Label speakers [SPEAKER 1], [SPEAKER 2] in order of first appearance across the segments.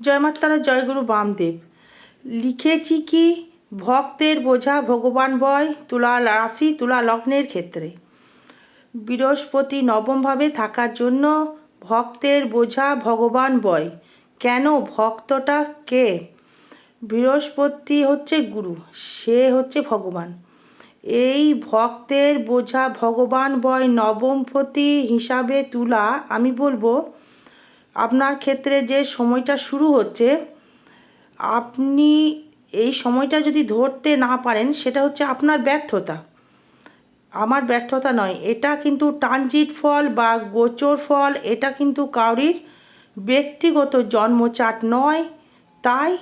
[SPEAKER 1] জয় মাতারা জয়গুরু বামদেব। লিখেছি কি? ভক্তের বোঝা ভগবান বয়, তুলা রাশি, তুলা লগ্নের ক্ষেত্রে। বৃহস্পতি নবমভাবে থাকার জন্য ভক্তের বোঝা ভগবান বয়। কেন ভক্তটা কে? বৃহস্পতি হচ্ছে গুরু, সে হচ্ছে ভগবান। এই ভক্তের বোঝা ভগবান বয় নবমপতি হিসাবে তুলা, আমি বলব আপনার ক্ষেত্রে যে সময়টা শুরু হচ্ছে, আপনি এই সময়টা যদি ধরতে না পারেন, সেটা হচ্ছে আপনার ব্যর্থতা। আমার ব্যর্থতা নয়, এটা কিন্তু ট্রানজিট ফল বা গোচর ফল, এটা কিন্তু কাউরির ব্যক্তিগত জন্মচাট নয়। তাই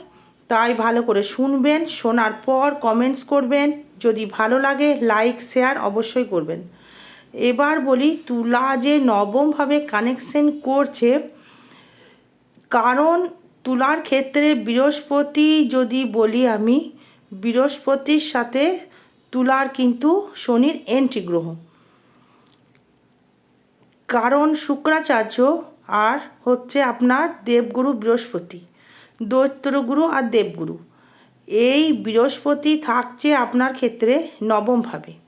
[SPEAKER 1] তাই ভালো করে শুনবেন, শোনার পর কমেন্টস করবেন, যদি ভালো লাগে লাইক শেয়ার অবশ্যই করবেন। এবার বলি, তুলা যে নবমভাবে কানেকশন করছে কারণ তুলার ক্ষেত্রে বৃহস্পতি যদি বলি আমি, বৃহস্পতির সাথে তুলার কিন্তু শনির এন্ট্রি গ্রহ। কারণ শুক্রাচার্য আর হচ্ছে আপনার দেবগুরু বৃহস্পতি, দৈত্যগুরু আর দেবগুরু। এই বৃহস্পতি থাকছে আপনার ক্ষেত্রে নবমভাবে।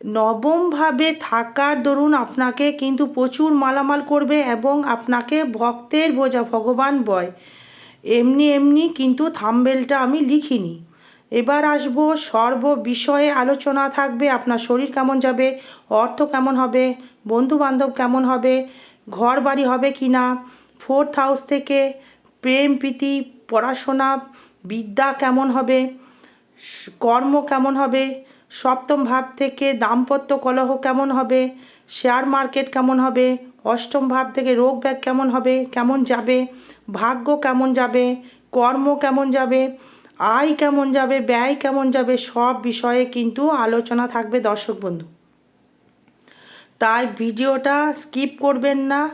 [SPEAKER 1] নবমভাবে থাকার দরুন আপনাকে কিন্তু প্রচুর মালামাল করবে এবং আপনাকে ভক্তের বোঝা ভগবান বয়। এমনি এমনি কিন্তু থাম্বেলটা আমি লিখিনি। এবার আসব, সর্ব বিষয়ে আলোচনা থাকবে, আপনার শরীর কেমন যাবে, অর্থ কেমন হবে বন্ধু বান্ধব কেমন হবে ঘর বাড়ি হবে কি না ফোর্থ হাউস থেকে প্রেম, প্রীতি, পড়াশোনা, বিদ্যা কেমন হবে কর্ম কেমন হবে সপ্তম ভাব থেকে দাম্পত্য কলহ কেমন হবে? শেয়ার মার্কেট কেমন হবে? অষ্টম ভাব থেকে রোগ ব্যাগ কেমন হবে? কেমন যাবে? ভাগ্য কেমন যাবে? কর্ম কেমন যাবে? আয় কেমন যাবে? ব্যয় কেমন যাবে? সব বিষয়ে কিন্তু আলোচনা থাকবে দর্শক বন্ধু। তাই ভিডিওটা স্কিপ করবেন না,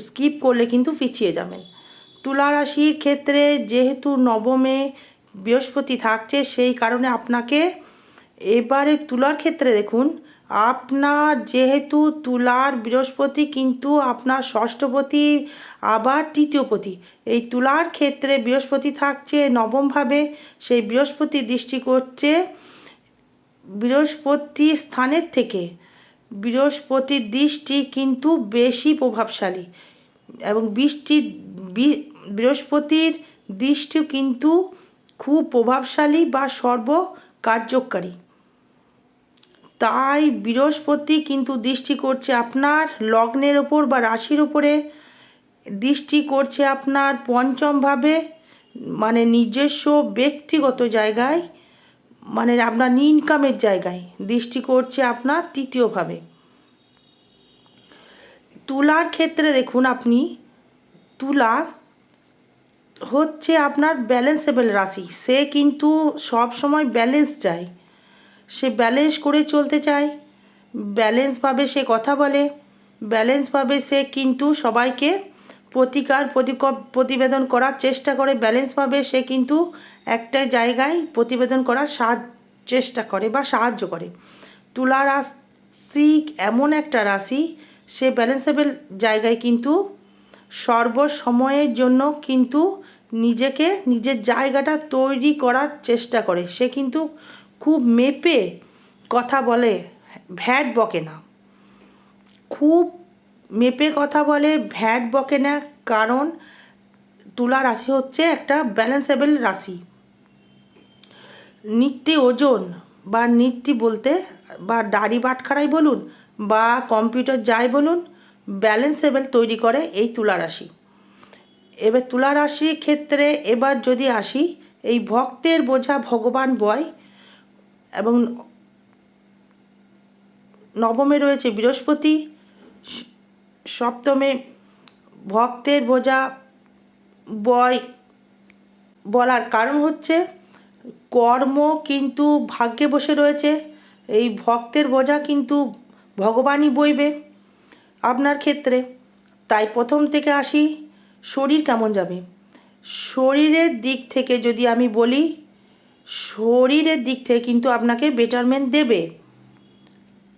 [SPEAKER 1] স্কিপ করলে কিন্তু পিছিয়ে যাবেন। তুলা রাশির ক্ষেত্রে যেহেতু নবমে বৃহস্পতি থাকছে, সেই কারণে আপনাকে এবারে তুলার ক্ষেত্রে দেখুন, আপনার যেহেতু তুলার বৃহস্পতি কিন্তু আপনার ষষ্ঠপতি, আবার তৃতীয়পতি। এই তুলার ক্ষেত্রে বৃহস্পতি থাকছে নবমভাবে, সেই বৃহস্পতি দৃষ্টি করছে বৃহস্পতি স্থানের থেকে। বৃহস্পতির দৃষ্টি কিন্তু বেশি প্রভাবশালী এবং বৃষ্টি বৃহস্পতির দৃষ্টি কিন্তু খুব প্রভাবশালী বা সর্ব কার্যকারী তাই বৃহস্পতি কিন্তু দৃষ্টি করছে আপনার লগ্নের ওপর বা রাশির ওপরে। দৃষ্টি করছে আপনার পঞ্চমভাবে মানে নিজস্ব ব্যক্তিগত জায়গায় মানে আপনার ইনকামের জায়গায়। দৃষ্টি করছে আপনার তৃতীয়ভাবে। তুলার ক্ষেত্রে দেখুন আপনি, তুলা হচ্ছে আপনার ব্যালেন্সেবল রাশি। সে কিন্তু সব সময় ব্যালেন্স চায়। সে ব্যালেন্স করে চলতে চায়। ব্যালেন্সভাবে সে কথা বলে। ব্যালেন্সভাবে সে কিন্তু সবাইকে প্রতিকার প্রতিবেদন করার চেষ্টা করে। ব্যালেন্সভাবে সে কিন্তু একটা জায়গায় প্রতিবেদন করার সাহায্য, চেষ্টা করে বা সাহায্য করে। তুলা রাশি, এমন একটা রাশি, সে ব্যালেন্সেবল জায়গায় কিন্তু সর্বসময়ের জন্য কিন্তু নিজেকে, নিজের জায়গাটা তৈরি করার চেষ্টা করে। সে কিন্তু খুব মেপে কথা বলে, ভ্যাট বকে না। খুব মেপে কথা বলে, ভ্যাট বকে না কারণ তুলা রাশি হচ্ছে একটা ব্যালেন্সেবল রাশি। নিত্যি ওজন বা নিত্যি বলতে, বা দাড়ি বাটখারাই বলুন বা কম্পিউটার যাই বলুন, ব্যালেন্সেবল তৈরি করে এই তুলা রাশি। এবার তুলা রাশির ক্ষেত্রে এবার যদি আসি, এই ভক্তের বোঝা ভগবান বয় এবং নবমে রয়েছে বৃহস্পতি সপ্তমে ভক্তের বোঝা বয় বলার কারণ হচ্ছে কর্ম কিন্তু ভাগ্যে বসে রয়েছে, এই ভক্তের বোঝা কিন্তু ভগবানই বইবে আপনার ক্ষেত্রে। তাই প্রথম থেকে আসি, শরীর কেমন যাবে? শরীরের দিক থেকে যদি আমি বলি শরীরের দিক থেকে কিন্তু আপনাকে বেটারমেন্ট দেবে।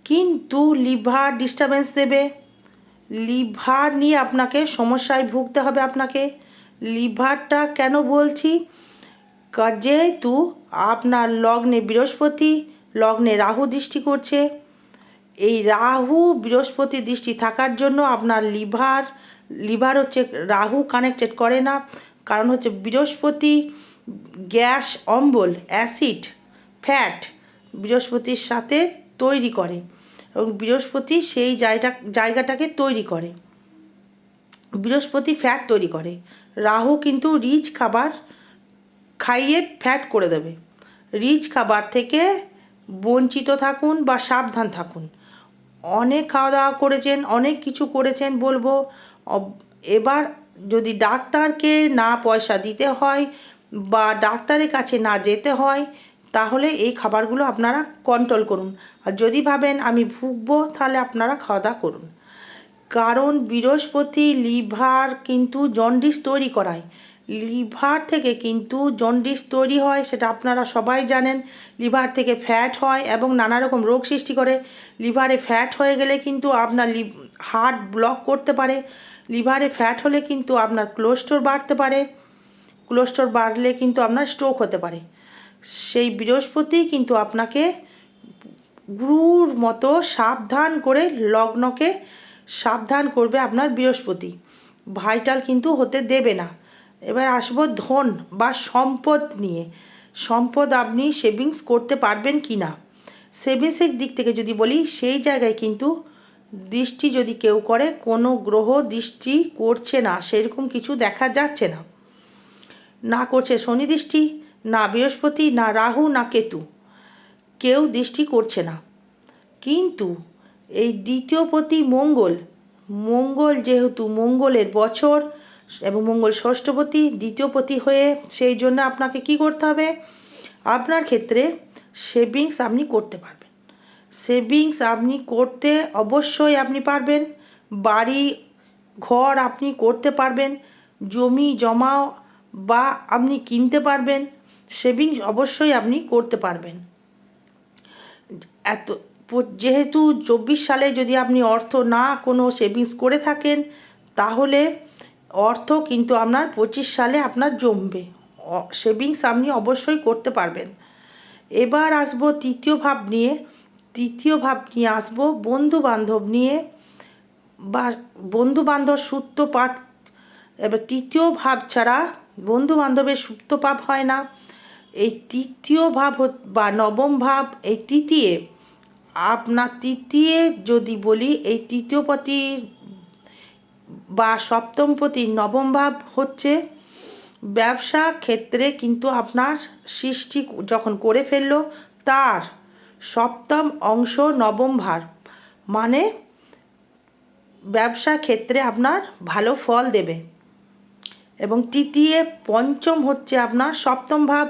[SPEAKER 1] কিন্তু লিভার ডিস্টারবেন্স দেবে। লিভার নিয়ে আপনাকে সমস্যায় ভুগতে হবে আপনাকে। লিভারটা কেন বলছি? যেহেতু আপনার লগ্নে বৃহস্পতি, লগ্নে রাহু দৃষ্টি করছে। এই রাহু বৃহস্পতি দৃষ্টি থাকার জন্য আপনার লিভার লিভার হচ্ছে রাহু কানেক্টেড করে না। কারণ হচ্ছে বৃহস্পতি গ্যাস, অম্বল, অ্যাসিড, ফ্যাট বৃহস্পতির সাথে তৈরি করে এবং বৃহস্পতি সেই জায়গা, জায়গাটাকে তৈরি করে। বৃহস্পতি ফ্যাট তৈরি করে। রাহু কিন্তু রিচ খাবার খাইয়ে ফ্যাট করে দেবে। রিচ খাবার থেকে বঞ্চিত থাকুন বা সাবধান থাকুন। অনেক খাওয়া দাওয়া করেছেন, অনেক কিছু করেছেন বলব। এবার যদি ডাক্তারকে না পয়সা দিতে হয় বা ডাক্তারের কাছে না যেতে হয়, তাহলে এই খাবারগুলো আপনারা কন্ট্রোল করুন। আর যদি ভাবেন আমি ভুগবো, তাহলে আপনারা খাওয়া দাওয়া করুন। কারণ বৃহস্পতি, লিভার কিন্তু জন্ডিস তৈরি করায়। লিভার থেকে কিন্তু জন্ডিস তৈরি হয়, সেটা আপনারা সবাই জানেন। লিভার থেকে ফ্যাট হয় এবং নানা রকম রোগ সৃষ্টি করে। লিভারে ফ্যাট হয়ে গেলে কিন্তু আপনার হার্ট ব্লক করতে পারে। লিভারে ফ্যাট হলে কিন্তু আপনার কোলেস্টোর বাড়তে পারে। কোলেস্টোর বাড়লে কিন্তু আপনার স্ট্রোক হতে পারে। সেই বৃহস্পতি কিন্তু আপনাকে গুরুর মতো সাবধান করে লগ্নকে সাবধান করবে আপনার বৃহস্পতি। ভাইটাল কিন্তু হতে দেবে না। এবার আসব ধন বা সম্পদ নিয়ে। সম্পদ আপনি সেভিংস করতে পারবেন কি না? সেভিংসের দিক থেকে যদি বলি, সেই জায়গায় কিন্তু দৃষ্টি যদি কেউ করে, কোনো গ্রহ দৃষ্টি করছে না, সেরকম কিছু দেখা যাচ্ছে না। না করছে শনি দৃষ্টি, না বৃহস্পতি, না রাহু, না কেতু। কেউ দৃষ্টি করছে না। কিন্তু এই দ্বিতীয়পতি মঙ্গল মঙ্গল যেহেতু মঙ্গলের বছর এবং মঙ্গল ষষ্ঠপতি দ্বিতীয়পতি হয়ে সেই জন্য আপনাকে কি করতে হবে? আপনার ক্ষেত্রে সেভিংস আপনি করতে পারবেন। সেভিংস আপনি করতে অবশ্যই আপনি পারবেন। বাড়ি, ঘর আপনি করতে পারবেন। জমি জমাও বা আপনি কিনতে পারবেন, সেভিংস অবশ্যই আপনি করতে পারবেন। এত যেহেতু চব্বিশ সালে যদি আপনি অর্থ না কোনো সেভিংস করে থাকেন, তাহলে অর্থ কিন্তু আপনার পঁচিশ সালে আপনার জমবে। সেভিংস আপনি অবশ্যই করতে পারবেন। এবার আসব তৃতীয় ভাব নিয়ে। তৃতীয় ভাব নিয়ে আসব বন্ধু বান্ধব নিয়ে। বা বন্ধু বান্ধব সূত্রপাত, এবার তৃতীয় ভাব ছাড়া বন্ধু বান্ধবের সূত্রপাত হয় না। এই তৃতীয় ভাব বা নবম ভাব, এই তৃতীয় আপনার তৃতীয় যদি বলি, এই তৃতীয় তৃতীয়পতি বা সপ্তমপতি নবম ভাব হচ্ছে ব্যবসা ক্ষেত্রে কিন্তু আপনার সৃষ্টি যখন করে ফেলল, তার সপ্তম অংশ নবম ভার। মানে ব্যবসা ক্ষেত্রে আপনার ভালো ফল দেবে। এবং তৃতীয়, পঞ্চম হচ্ছে আপনার সপ্তম ভাব।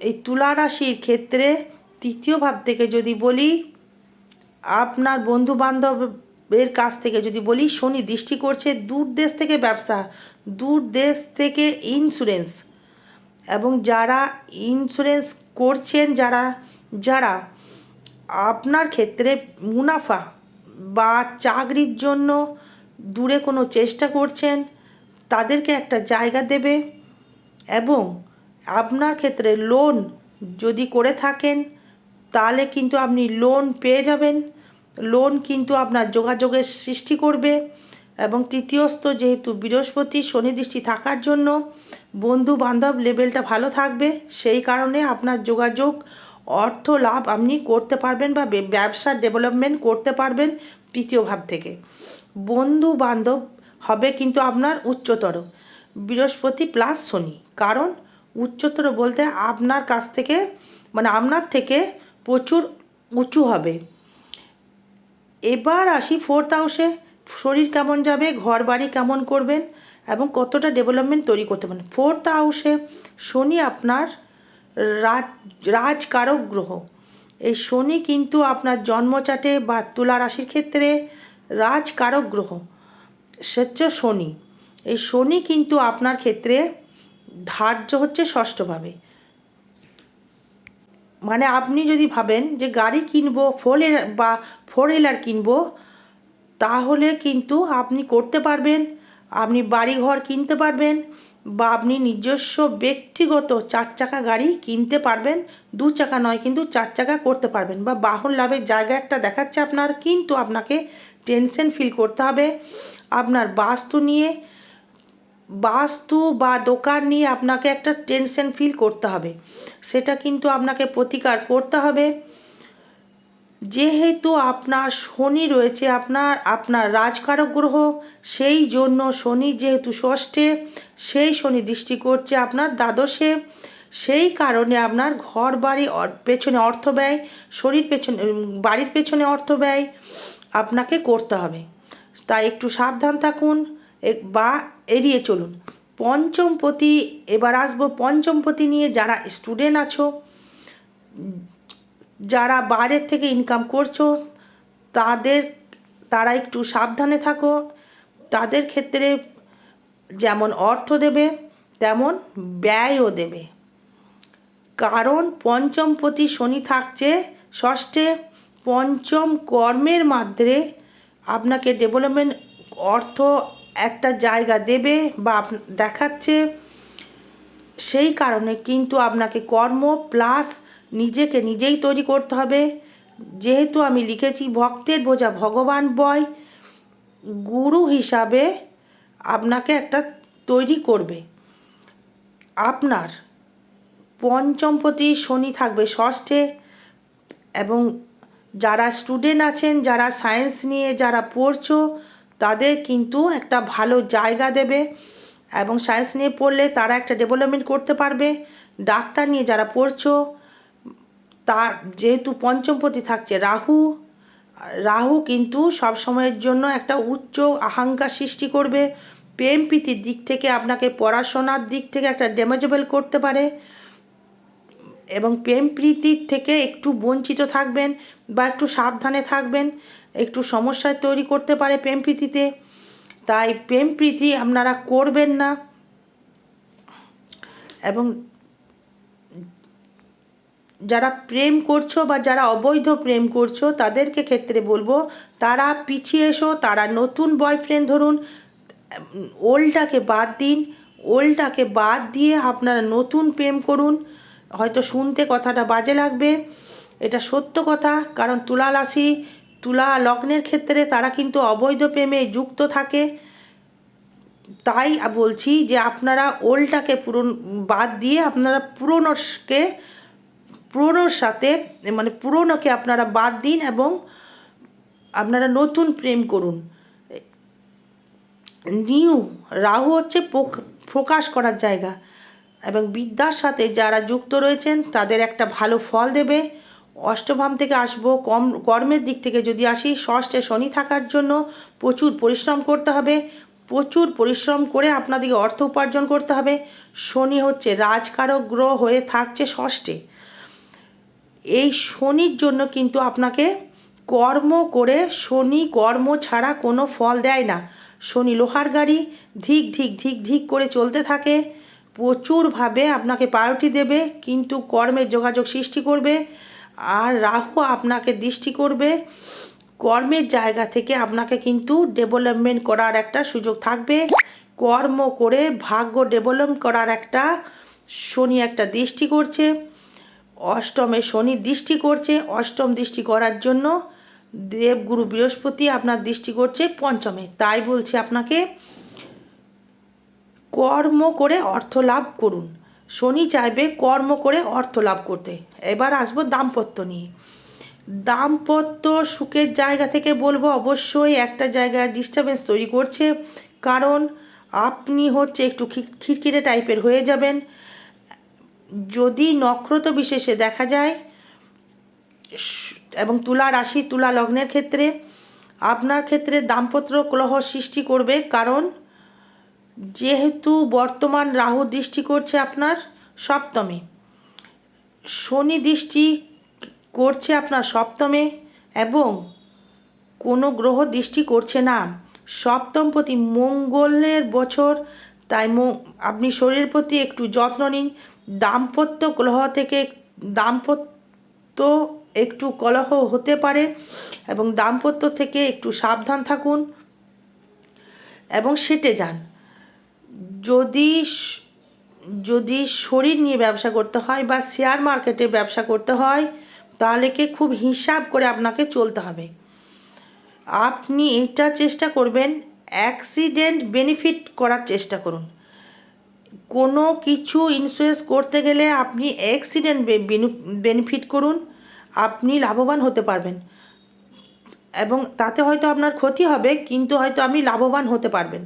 [SPEAKER 1] এই তুলা রাশির ক্ষেত্রে তৃতীয় ভাব থেকে যদি বলি, আপনার বন্ধু বান্ধবের কাছ থেকে যদি বলি, শনি দৃষ্টি করছে দূর দেশ থেকে ব্যবসা, দূর দেশ থেকে ইন্স্যুরেন্স এবং যারা ইন্স্যুরেন্স করছেন, যারা যারা আপনার ক্ষেত্রে মুনাফা বা চাকরির জন্য দূরে কোনো চেষ্টা করছেন তাদেরকে একটা জায়গা দেবে এবং আপনার ক্ষেত্রে লোন যদি করে থাকেন, তাহলে কিন্তু আপনি লোন পেয়ে যাবেন। লোন কিন্তু আপনার যোগাযোগের সৃষ্টি করবে এবং তৃতীয়স্থ যেহেতু বৃহস্পতি, শনি দৃষ্টি থাকার জন্য বন্ধু বান্ধব লেভেলটা ভালো থাকবে, সেই কারণে আপনার যোগাযোগ, অর্থ লাভ আপনি করতে পারবেন বা বে- ব্যবসার ডেভেলপমেন্ট করতে পারবেন তৃতীয় ভাব থেকে। বন্ধু বান্ধব হবে কিন্তু আপনার উচ্চতর। বৃহস্পতি প্লাস শনি। কারণ উচ্চতর বলতে আপনার কাছ থেকে মানে আপনার থেকে প্রচুর উঁচু হবে। এবার আসি ফোর্থ হাউসে শরীর কেমন যাবে, ঘর বাড়ি কেমন করবেন এবং কতটা ডেভেলপমেন্ট তৈরি করতে পারেন ফোর্থ হাউসে শনি আপনার রাজ, রাজকারক গ্রহ। এই শনি কিন্তু আপনার জন্মচাটে বা তুলা রাশির ক্ষেত্রে রাজকারক গ্রহ। হচ্ছে শনি। এই শনি কিন্তু আপনার ক্ষেত্রে ধার্য হচ্ছে ষষ্ঠভাবে। মানে আপনি যদি ভাবেন যে গাড়ি কিনবো ফোর বা ফোর হুইলার কিনবো, তাহলে কিন্তু আপনি করতে পারবেন, আপনি বাড়িঘর কিনতে পারবেন বা আপনি নিজস্ব ব্যক্তিগত চার চাকা গাড়ি কিনতে পারবেন, দু চাকা নয় কিন্তু চার চাকা করতে পারবেন বা বাহন লাভের জায়গা একটা দেখাচ্ছে আপনার, কিন্তু আপনাকে টেনশন ফিল করতে হবে। আপনার বাস্তু নিয়ে, বাস্তু বা দোকান নিয়ে আপনাকে একটা টেনশন ফিল করতে হবে। সেটা কিন্তু আপনাকে প্রতিকার করতে হবে। যেহেতু আপনার শনি রয়েছে, আপনার আপনার রাজকারক গ্রহ, সেই জন্য শনি যেহেতু ষষ্ঠে, সেই শনি দৃষ্টি করছে আপনার দ্বাদশে। সেই কারণে আপনার ঘর বাড়ি পেছনে অর্থ ব্যয়, শরীর পেছনে বাড়ির পেছনে অর্থ ব্যয় আপনাকে করতে হবে। তাই একটু সাবধান থাকুন বা এড়িয়ে চলুন। পঞ্চমপতি, এবার আসব পঞ্চমপতি নিয়ে যারা স্টুডেন্ট আছো, যারা বাইরের থেকে ইনকাম করছ, তাদের, তারা একটু সাবধানে থাকো। তাদের ক্ষেত্রে যেমন অর্থ দেবে, তেমন ব্যয়ও দেবে। কারণ পঞ্চমপতি শনি থাকছে ষষ্ঠে, পঞ্চম কর্মের মাধ্যমে আপনাকে ডেভেলপমেন্ট অর্থ একটা জায়গা দেবে বা দেখাচ্ছে। সেই কারণে কিন্তু আপনাকে কর্ম প্লাস নিজেকে নিজেই তৈরি করতে হবে। যেহেতু আমি লিখেছি ভক্তের বোঝা ভগবান বয়, গুরু হিসাবে আপনাকে একটা তৈরি করবে। আপনার পঞ্চমপতি শনি থাকবে ষষ্ঠে এবং যারা স্টুডেন্ট আছেন, যারা সায়েন্স নিয়ে যারা পড়ছো, তাদের কিন্তু একটা ভালো জায়গা দেবে এবং সায়েন্স নিয়ে পড়লে তারা একটা ডেভেলপমেন্ট করতে পারবে। ডাক্তার নিয়ে যারা পড়ছো, তার যেহেতু পঞ্চমপতি থাকছে রাহু রাহু কিন্তু সব সময়ের জন্য একটা উচ্চ আহাঙ্কার সৃষ্টি করবে। প্রেম প্রীতির দিক থেকে, আপনাকে পড়াশোনার দিক থেকে একটা ড্যামেজেবল করতে পারে। এবং প্রেম প্রীতির থেকে একটু বঞ্চিত থাকবেন বা একটু সাবধানে থাকবেন, একটু সমস্যায় তৈরি করতে পারে প্রেম প্রীতিতে। তাই প্রেম প্রীতি আপনারা করবেন না। এবং যারা প্রেম করছ বা যারা অবৈধ প্রেম করছ, তাদেরকে ক্ষেত্রে বলব, তারা পিছিয়ে এসো, তারা নতুন বয়ফ্রেন্ড ধরুন ওল্ডটাকে বাদ দিন ওল্ডটাকে বাদ দিয়ে আপনারা নতুন প্রেম করুন। হয়তো শুনতে কথাটা বাজে লাগবে। এটা সত্য কথা, কারণ তুলা রাশি তুলা লগ্নের ক্ষেত্রে তারা কিন্তু অবৈধ প্রেমে যুক্ত থাকে। তাই বলছি যে আপনারা ওল্ডটাকে পুরন বাদ দিয়ে আপনারা পুরনোকে পুরনোর সাথে মানে পুরনোকে আপনারা বাদ দিন এবং আপনারা নতুন প্রেম করুন। নিউ রাহু হচ্ছে প্রকাশ করার জায়গা। এবং বিদ্যার সাথে যারা যুক্ত রয়েছেন, তাদের একটা ভালো ফল দেবে। অষ্টভাম থেকে আসব, কম, কর্মের দিক থেকে যদি আসি, ষষ্ঠে শনি থাকার জন্য প্রচুর পরিশ্রম করতে হবে। প্রচুর পরিশ্রম করে আপনাদেরকে অর্থ উপার্জন করতে হবে। শনি হচ্ছে রাজকারক গ্রহ হয়ে থাকছে ষষ্ঠে। এই শনির জন্য কিন্তু আপনাকে কর্ম করে, শনি কর্ম ছাড়া কোনো ফল দেয় না। শনি লোহার গাড়ি, ধিক ধিক ধিক ধিক করে চলতে থাকে। প্রচুরভাবে আপনাকে প্রায়োরিটি দেবে, কিন্তু কর্মের যোগাযোগ সৃষ্টি করবে আর রাহু আপনাকে দৃষ্টি করবে। কর্মের জায়গা থেকে আপনাকে কিন্তু ডেভেলপমেন্ট করার একটা সুযোগ থাকবে। কর্ম করে ভাগ্য ডেভেলপ করার একটা শনি একটা দৃষ্টি করছে। অষ্টমে শনি দৃষ্টি করছে। অষ্টম দৃষ্টি করার জন্য দেবগুরু বৃহস্পতি আপনার দৃষ্টি করছে পঞ্চমে। তাই বলছি আপনাকে কর্ম করে অর্থ লাভ করুন। শনি চাইবে কর্ম করে অর্থ লাভ করতে। এবার আসব দাম্পত্য নিয়ে। দাম্পত্য সুখের জায়গা থেকে বলব অবশ্যই একটা জায়গায় ডিস্টারবেন্স তৈরি করছে। কারণ আপনি হচ্ছে একটু খিটখিটে টাইপের হয়ে যাবেন। যদি নক্ষত্র বিশেষে দেখা যায়, এবং তুলা রাশি, তুলা লগ্নের ক্ষেত্রে, আপনার ক্ষেত্রে দাম্পত্য কলহ সৃষ্টি করবে। কারণ যেহেতু বর্তমান রাহু দৃষ্টি করছে আপনার সপ্তমে, শনি দৃষ্টি করছে আপনার সপ্তমে এবং কোনো গ্রহ দৃষ্টি করছে না। সপ্তম প্রতি মঙ্গলের বছর, তাই আপনি শরীরের প্রতি একটু যত্ন নিন। দাম্পত্য কলহ থেকে দাম্পত্য একটু কলহ হতে পারে এবং দাম্পত্য থেকে একটু সাবধান থাকুন এবং সেটে যান। যদি যদি শরীর নিয়ে ব্যবসা করতে হয় বা শেয়ার মার্কেটে ব্যবসা করতে হয়, তাহলে কি খুব হিসাব করে আপনাকে চলতে হবে। আপনি এটা চেষ্টা করবেন অ্যাক্সিডেন্ট বেনিফিট করার চেষ্টা করুন। কোনো কিছু ইন্স্যুরেন্স করতে গেলে আপনি অ্যাক্সিডেন্ট বেনিফিট করুন, আপনি লাভবান হতে পারবেন। এবং তাতে হয়তো আপনার ক্ষতি হবে, কিন্তু হয়তো আপনি লাভবান হতে পারবেন।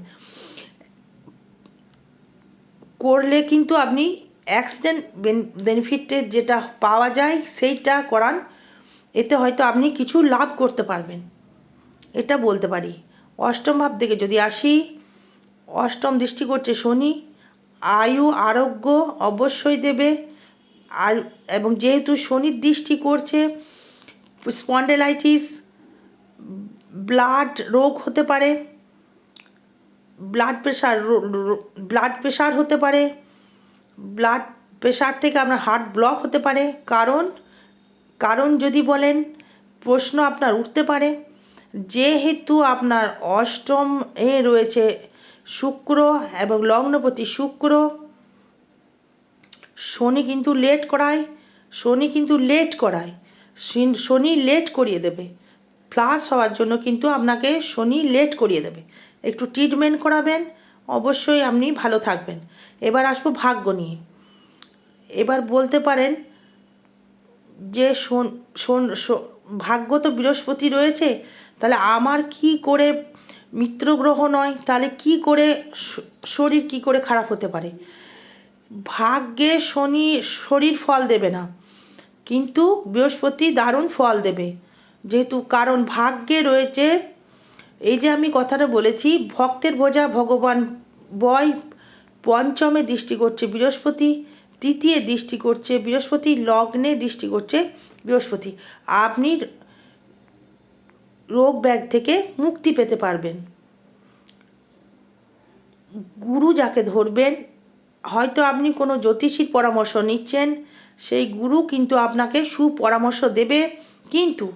[SPEAKER 1] করলে কিন্তু আপনি অ্যাক্সিডেন্ট বেনিফিটের যেটা পাওয়া যায় সেইটা করান। এতে হয়তো আপনি কিছু লাভ করতে পারবেন। এটা বলতে পারি। অষ্টম ভাব থেকে যদি আসি, অষ্টম দৃষ্টি করছে শনি, আয়ু, আরোগ্য অবশ্যই দেবে। আর, এবং যেহেতু শনির দৃষ্টি করছে স্পন্ডেলাইটিস ব্লাড রোগ হতে পারে। ব্লাড প্রেশার ব্লাড প্রেশার হতে পারে ব্লাড প্রেশার থেকে আপনার হার্ট ব্লক হতে পারে, কারণ কারণ যদি বলেন, প্রশ্ন আপনার উঠতে পারে, যেহেতু আপনার অষ্টম এ রয়েছে শুক্র এবং লগ্নপতি শুক্র, শনি কিন্তু লেট করায়, শনি কিন্তু লেট করায়, শনি- লেট করিয়ে দেবে প্লাস হওয়ার জন্য কিন্তু আপনাকে শনি লেট করিয়ে দেবে। একটু ট্রিটমেন্ট করাবেন, অবশ্যই আপনি ভালো থাকবেন। এবার আসব ভাগ্য নিয়ে। এবার বলতে পারেন যে শোন ভাগ্য তো বৃহস্পতি রয়েছে, তাহলে আমার কি করে মিত্র গ্রহ নয়, তাহলে কি করে শরীর কি করে খারাপ হতে পারে? ভাগ্যে শনি শরীর ফল দেবে না, কিন্তু বৃহস্পতি দারুণ ফল দেবে। যেহেতু কারণ ভাগ্যে রয়েছে এই যে আমি কথাটা বলেছি, ভক্তের বোঝা ভগবান বয় পঞ্চমে দৃষ্টি করছে, বৃহস্পতি তৃতীয় দৃষ্টি করছে, বৃহস্পতি লগ্নে দৃষ্টি করছে, বৃহস্পতি। আপনি রোগ ব্যাগ থেকে মুক্তি পেতে পারবেন। গুরু যাকে ধরবেন, হয়তো আপনি কোনো জ্যোতিষীর পরামর্শ নিচ্ছেন, সেই গুরু কিন্তু আপনাকে সুপরামর্শ দেবে, কিন্তু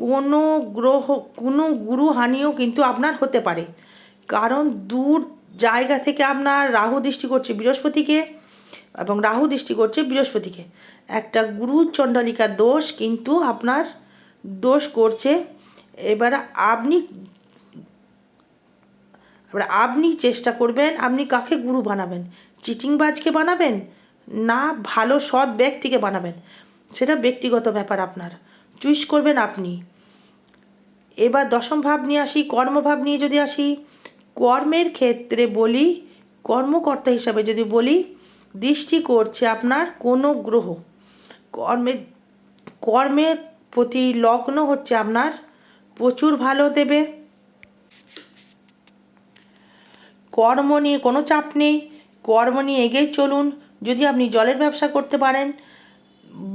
[SPEAKER 1] কোনো গ্রহ, কোনো গুরু হানিও কিন্তু আপনার হতে পারে। কারণ দূর জায়গা থেকে আপনার রাহু দৃষ্টি করছে বৃহস্পতিকে এবং রাহু দৃষ্টি করছে বৃহস্পতিকে। একটা গুরু চণ্ডালিকার দোষ কিন্তু আপনার দোষ করছে। এবার আপনি এবার আপনি চেষ্টা করবেন, আপনি কাকে গুরু বানাবেন? চিটিংবাজকে বানাবেন না ভালো সৎ ব্যক্তিকে বানাবেন? সেটা ব্যক্তিগত ব্যাপার আপনার। চুজ করবেন আপনি। এবার দশম ভাব নিয়ে আসি কর্মভাব নিয়ে যদি আসি, কর্মের ক্ষেত্রে বলি, কর্মকর্তা হিসাবে যদি বলি, দৃষ্টি করছে আপনার কোনো গ্রহ। কর্মের কর্মের প্রতি লগ্ন হচ্ছে আপনার, প্রচুর ভালো দেবে। কর্ম নিয়ে কোনো চাপ নেই, কর্ম নিয়ে এগিয়ে চলুন। যদি আপনি জলের ব্যবসা করতে পারেন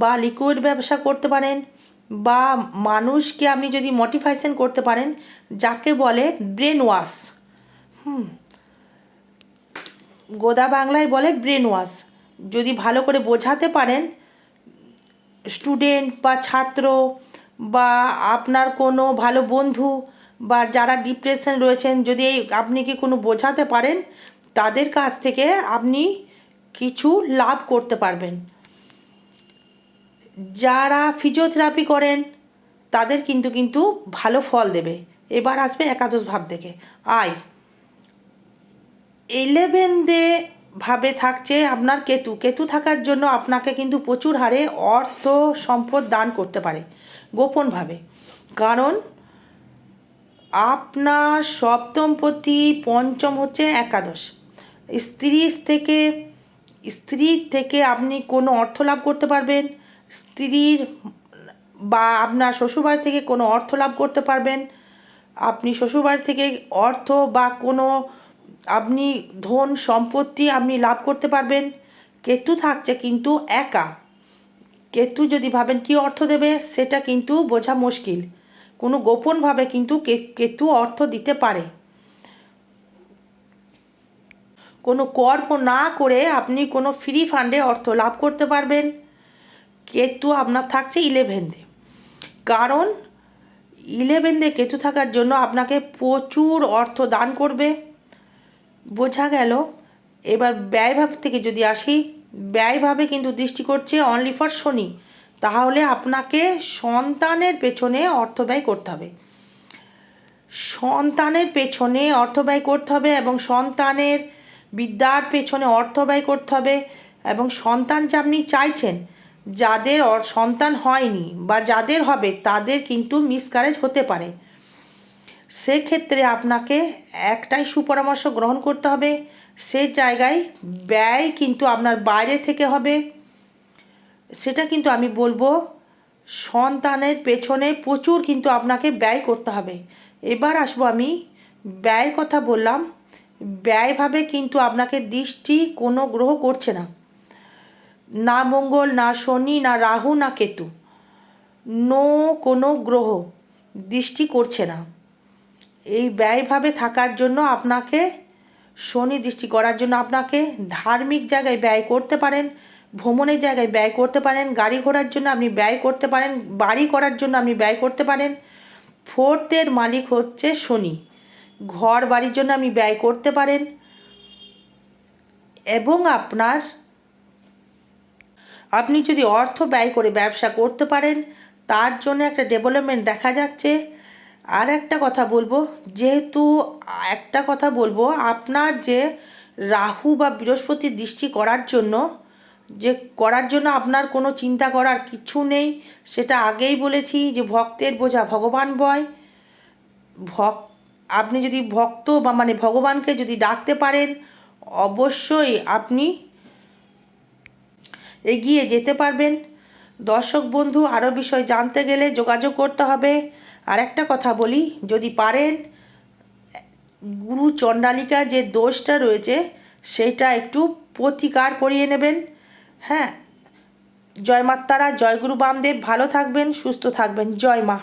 [SPEAKER 1] বা লিকুইড ব্যবসা করতে পারেন বা মানুষকে আপনি যদি মোটিভেশন করতে পারেন, যাকে বলে ব্রেন ওয়াশ হুম, গোদা বাংলায় বলে ব্রেন ওয়াশ যদি ভালো করে বোঝাতে পারেন স্টুডেন্ট বা ছাত্র বা আপনার কোনো ভালো বন্ধু বা যারা ডিপ্রেশন রয়েছেন, যদি এই আপনি কি কোনো বোঝাতে পারেন, তাদের কাছ থেকে আপনি কিছু লাভ করতে পারবেন। যারা ফিজিওথেরাপি করেন, তাদের কিন্তু কিন্তু ভালো ফল দেবে। এবার আসবে একাদশ ভাব থেকে আয়। ইলেভেন দে ভাবে থাকছে আপনার কেতু। কেতু থাকার জন্য আপনাকে কিন্তু প্রচুর হারে অর্থ সম্পদ দান করতে পারে গোপনভাবে কারণ আপনার সপ্তমপতি পঞ্চম হচ্ছে একাদশ। স্ত্রী থেকে স্ত্রীর থেকে আপনি কোনো অর্থ লাভ করতে পারবেন স্ত্রীর বা আপনার শ্বশুরবাড়ি থেকে কোনো অর্থ লাভ করতে পারবেন। আপনি শ্বশুরবাড়ি থেকে অর্থ বা কোনো আপনি ধন সম্পত্তি আপনি লাভ করতে পারবেন। কেতু থাকছে কিন্তু একা। কেতু যদি ভাবেন কি অর্থ দেবে, সেটা কিন্তু বোঝা মুশকিল। কোনো গোপনভাবে কিন্তু কেতু অর্থ দিতে পারে। কোনো কর্ম না করে আপনি কোনো ফ্রি ফান্ডে অর্থ লাভ করতে পারবেন। কেতু আপনার থাকছে ইলেভেন্থে কারণ ইলেভেনতে কেতু থাকার জন্য আপনাকে প্রচুর অর্থ দান করবে। বোঝা গেল? এবার ব্যয়ভাব থেকে যদি আসি ব্যয়ভাবে কিন্তু দৃষ্টি করছে অনলি ফর শনি। তাহলে আপনাকে সন্তানের পেছনে অর্থ ব্যয় করতে হবে। সন্তানের পেছনে অর্থ ব্যয় করতে হবে এবং সন্তানের বিদ্যার পেছনে অর্থ ব্যয় করতে হবে এবং সন্তান যে আপনি চাইছেন যাদের সন্তান হয়নি বা যাদের হবে তাদের কিন্তু মিসকারেজ হতে পারে। সেক্ষেত্রে আপনাকে একটাই সুপরামর্শ গ্রহণ করতে হবে, সে জায়গায় ব্যয় কিন্তু আপনার বাইরে থেকে হবে। সেটা কিন্তু আমি বলব, সন্তানের পেছনে প্রচুর কিন্তু আপনাকে ব্যয় করতে হবে। এবার আসব আমি, ব্যয়ের কথা বললাম, ব্যয়ভাবে কিন্তু আপনাকে দৃষ্টি কোনো গ্রহ করছে না। না মঙ্গল, না শনি, না রাহু, না কেতু। নো কোনো গ্রহ দৃষ্টি করছে না। এই ব্যয়ভাবে থাকার জন্য আপনাকে, শনি দৃষ্টি করার জন্য আপনাকে ধার্মিক জায়গায় ব্যয় করতে পারেন, ভ্রমণের জায়গায় ব্যয় করতে পারেন, গাড়ি ঘোড়ার জন্য আপনি ব্যয় করতে পারেন, বাড়ি করার জন্য আপনি ব্যয় করতে পারেন। ফোর্থের মালিক হচ্ছে শনি। ঘর বাড়ির জন্য আপনি ব্যয় করতে পারেন এবং আপনার আপনি যদি অর্থ ব্যয় করে ব্যবসা করতে পারেন, তার জন্য একটা ডেভেলপমেন্ট দেখা যাচ্ছে। আর একটা কথা বলব, যেহেতু একটা কথা বলব, আপনার যে রাহু বা বৃহস্পতির দৃষ্টি করার জন্য, যে করার জন্য আপনার কোনো চিন্তা করার কিছু নেই, সেটা আগেই বলেছি যে ভক্তের বোঝা ভগবান বয়। ভক, আপনি যদি ভক্ত বা মানে ভগবানকে যদি ডাকতে পারেন, অবশ্যই আপনি এগিয়ে যেতে পারবেন। দর্শক বন্ধু, আরও বিষয় জানতে গেলে যোগাযোগ করতে হবে। আর একটা কথা বলি, যদি পারেন, গুরু চণ্ডালিকা যে দোষটা রয়েছে, সেটা একটু প্রতিকার করিয়ে নেবেন। হ্যাঁ জয় মাত্তারা জয় গুরু বামদেব, ভালো থাকবেন, সুস্থ থাকবেন। জয় মা।